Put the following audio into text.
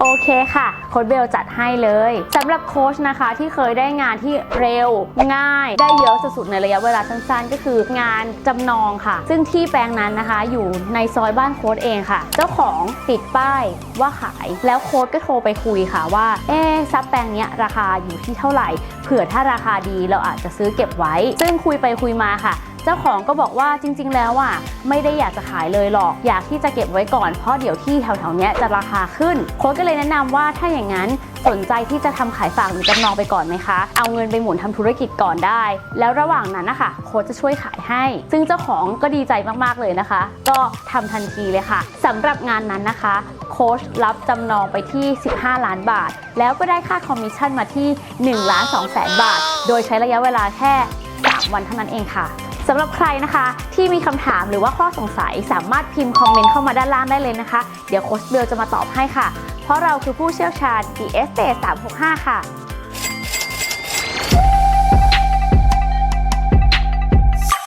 โอเคค่ะ โค้ชเบลจัดให้เลยสำหรับโค้ชนะคะที่เคยได้งานที่เร็ว ง่าย ได้เยอะสุดๆในระยะเวลาสั้นๆ ก็คืองานจำนองค่ะ ซึ่งที่แปลงนั้นนะคะ อยู่ในซอยบ้านโค้ชเองค่ะ เจ้าของติดป้ายว่าขาย แล้วโค้ชก็โทรไปคุยค่ะว่า เอ๊ซับแปลงเนี้ยราคาอยู่ที่เท่าไหร่ เผื่อถ้าราคาดีเราอาจจะซื้อเก็บไว้ ซึ่งคุยไปคุยมาค่ะ เจ้าของก็บอกว่าจริง ๆ แล้วอะไม่ได้อยากจะขายเลยหรอก อยากที่จะเก็บไว้ก่อนเพราะเดี๋ยวที่แถวๆเนี้ยจะราคาขึ้น โค้ชก็เลยแนะนำว่าถ้าอย่างนั้นสนใจที่จะทำขายฝากหรือจำนองไปก่อนไหมคะ เอาเงินไปหมุนทำธุรกิจก่อนได้ แล้วระหว่างนั้นนะคะโค้ชจะช่วยขายให้ ซึ่งเจ้าของก็ดีใจมากๆเลยนะคะ ก็ทำทันทีเลยค่ะสำหรับงานนั้นนะคะโค้ชรับจำนองไปที่ 15 ล้านบาท แล้วก็ได้ค่าคอมมิชชั่นมาที่1ล้าน2แสนบาท โดยใช้ระยะเวลาแค่ 3 วันเท่านั้นเองค่ะ สำหรับใครนะคะที่มีคำถามหรือว่าข้อสงสัยสามารถพิมพ์คอมเมนต์เข้ามาด้านล่างได้เลยนะคะ เดี๋ยวโค้ชเบลจะมาตอบให้ค่ะ เพราะเราคือผู้เชี่ยวชาญ DS 365 ค่ะ